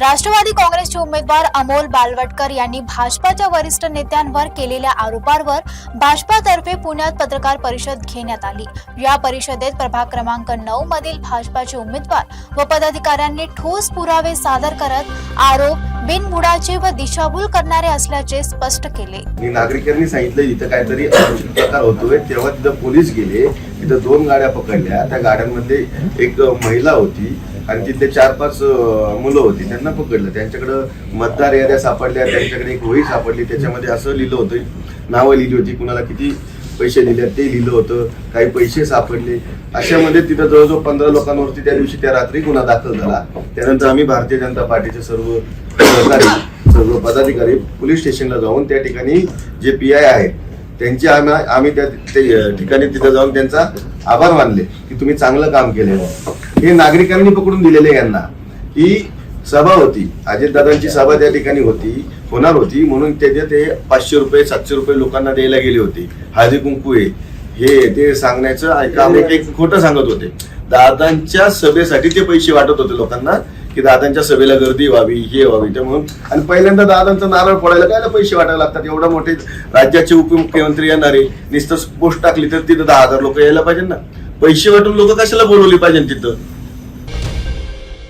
राष्ट्रवादी काँग्रेसचे उमेदवार अमोल बालवटकर यांनी भाजपाच्या वरिष्ठ नेत्यांवर केलेल्या आरोपांवर भाजपातर्फे पुण्यात पत्रकार परिषद घेण्यात आली. या परिषदेत प्रभाग क्रमांक नऊ मधील भाजपाचे उमेदवार व पदाधिकाऱ्यांनी ठोस पुरावे सादर करत आरोप बिनबुडाचे व दिशाभूल करणारे असल्याचे स्पष्ट केले. नागरिकांनी सांगितलं इथं काहीतरी प्रकार होतोय. तेव्हा तिथं पोलीस गेले. तिथं दोन गाड्या पकडल्या. त्या गाड्यांमध्ये एक महिला होती आणि तिथले चार पाच मुलं होती. त्यांना पकडलं. त्यांच्याकडं मतदार याद्या सापडल्या. त्यांच्याकडे एक वही सापडली. त्याच्यामध्ये असं लिहिलं होतं. नावं लिहिली होती. कुणाला किती पैसे दिले ते लिहिलं होतं. काही पैसे सापडले. अशामध्ये तिथं जवळजवळ पंधरा लोकांवरती त्या दिवशी त्या रात्री गुन्हा दाखल झाला. त्यानंतर आम्ही भारतीय जनता पार्टीचे सर्व सहकारी सर्व पदाधिकारी पोलीस स्टेशनला जाऊन त्या ठिकाणी जे पी आय आहेत त्यांची आम्ही आम्ही त्या ठिकाणी तिथं जाऊन त्यांचा आभार मानले की तुम्ही चांगलं काम केलेलं हे नागरिकांनी पकडून दिलेले यांना. ही सभा होती. अजितदादांची सभा त्या ठिकाणी होती. होणार होती. म्हणून त्याचे ते पाचशे रुपये सातशे रुपये लोकांना द्यायला गेले होते. हळदी कुंकू आहे. हे ते सांगण्याचं ऐका आम्ही एक खोटं सांगत होते. दादांच्या सभेसाठी ते पैसे वाटत होते लोकांना. की दादांच्या सभेला गर्दी व्हावी हे व्हावी ते म्हणून आणि पहिल्यांदा दादांचं नारळ फोडायला काय पैसे वाटायला लागतात? एवढा मोठे राज्याचे उपमुख्यमंत्री येणारे नुसतं पोस्ट टाकली तर तिथं दहा हजार लोक यायला पाहिजे ना? पैसे वाटून लोक कशाला बोलवली पाहिजे तिथं?